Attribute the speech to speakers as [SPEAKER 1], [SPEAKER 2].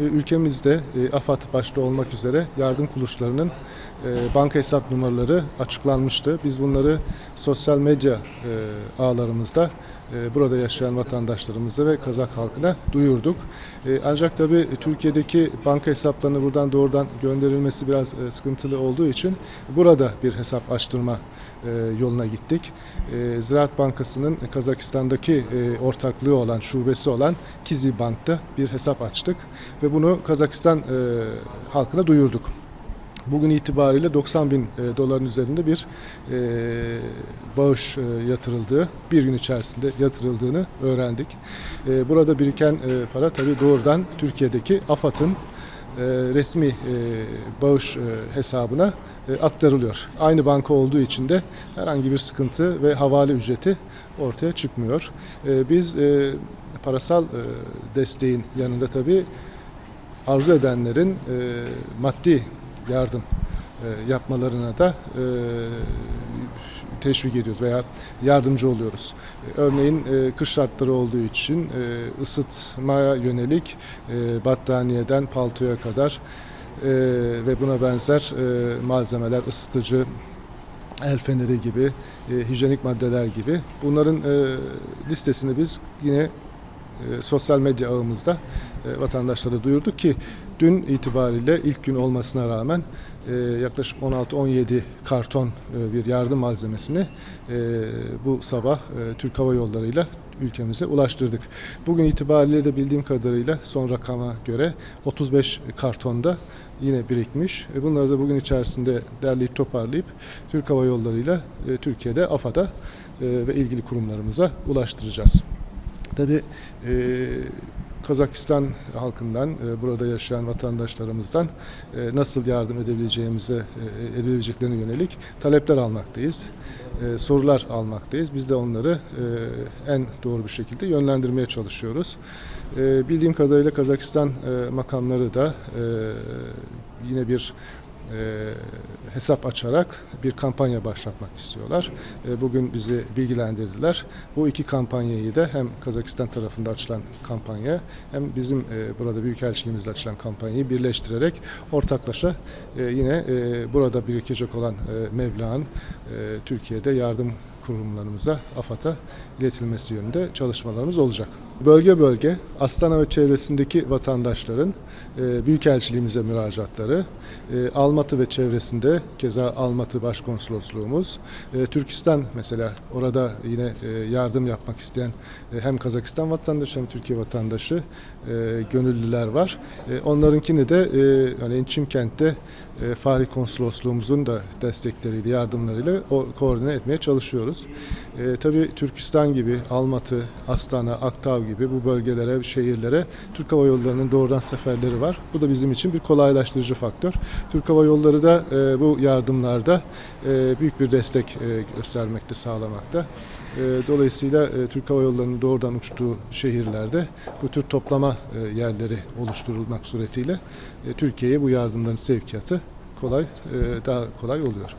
[SPEAKER 1] E, Ülkemizde e, AFAD başta olmak üzere yardım kuruluşlarının e, banka hesap numaraları açıklanmıştı. Biz bunları sosyal medya ağlarımızda burada yaşayan vatandaşlarımıza ve Kazak halkına duyurduk. E, Ancak tabii Türkiye'deki banka hesaplarını buradan doğrudan gönderilmesi biraz e, sıkıntılı olduğu için burada bir hesap açtırma e, yoluna gittik. E, Ziraat Bankası'nın Kazakistan'daki e, ortaklığı olan, şubesi olan Kizi Bank'ta bir hesap açtık ve bunu Kazakistan e, halkına duyurduk. Bugün itibariyle 90 bin e, doların üzerinde bir e, bağış e, yatırıldığı, bir gün içerisinde yatırıldığını öğrendik. E, burada biriken e, para tabii doğrudan Türkiye'deki AFAD'ın e, resmi e, bağış e, hesabına e, aktarılıyor. Aynı banka olduğu için de herhangi bir sıkıntı ve havale ücreti ortaya çıkmıyor. E, Biz e, parasal e, desteğin yanında tabii arzu edenlerin e, maddi yardım e, yapmalarına da e, teşvik ediyoruz veya yardımcı oluyoruz. E, Örneğin kış şartları olduğu için ısıtmaya yönelik battaniyeden paltoya kadar ve buna benzer malzemeler, ısıtıcı, el feneri gibi, hijyenik maddeler gibi bunların listesini biz yine e, sosyal medya ağımızda e, vatandaşlara duyurduk ki dün itibariyle ilk gün olmasına rağmen e, yaklaşık 16-17 karton bir yardım malzemesini bu sabah Türk Hava Yolları'yla ülkemize ulaştırdık. Bugün itibariyle de bildiğim kadarıyla son rakama göre 35 kartonda yine birikmiş. Bunları da bugün içerisinde derleyip toparlayıp Türk Hava Yolları'yla e, Türkiye'de AFAD'a ve ilgili kurumlarımıza ulaştıracağız. Tabii e, Kazakistan halkından, e, burada yaşayan vatandaşlarımızdan e, nasıl yardım edebileceğimize, e, edebileceklerine yönelik talepler almaktayız. E, sorular almaktayız. Biz de onları e, en doğru bir şekilde yönlendirmeye çalışıyoruz. E, bildiğim kadarıyla Kazakistan e, makamları da e, yine bir e, hesap açarak bir kampanya başlatmak istiyorlar. E, bugün bizi bilgilendirdiler. Bu iki kampanyayı da hem Kazakistan tarafında açılan kampanya hem bizim e, burada Büyükelçiliğimizle açılan kampanyayı birleştirerek ortaklaşa e, yine e, burada birikecek olan e, meblağın e, Türkiye'de yardım kurumlarımıza, AFAD'a iletilmesi yönünde çalışmalarımız olacak. Bölge bölge Astana ve çevresindeki vatandaşların e, Büyükelçiliğimize müracaatları, e, Almatı ve çevresinde keza Almatı Başkonsolosluğumuz, e, Türkistan mesela orada yine e, yardım yapmak isteyen e, hem Kazakistan vatandaşı hem Türkiye vatandaşı e, gönüllüler var. E, onlarınkini de e, örneğin Çimkent'te e, Fahri Konsolosluğumuzun da destekleriyle, yardımlarıyla o, koordine etmeye çalışıyoruz. E, tabii Türkistan gibi, Almatı, Astana, Aktav gibi bu bölgelere, şehirlere Türk Hava Yolları'nın doğrudan seferleri var. Bu da bizim için bir kolaylaştırıcı faktör. Türk Hava Yolları da e, bu yardımlarda e, büyük bir destek e, göstermekte, sağlamakta. E, Dolayısıyla e, Türk Hava Yolları'nın doğrudan uçtuğu şehirlerde bu tür toplama e, yerleri oluşturulmak suretiyle Türkiye'ye bu yardımların sevkiyatı kolay, daha kolay oluyor.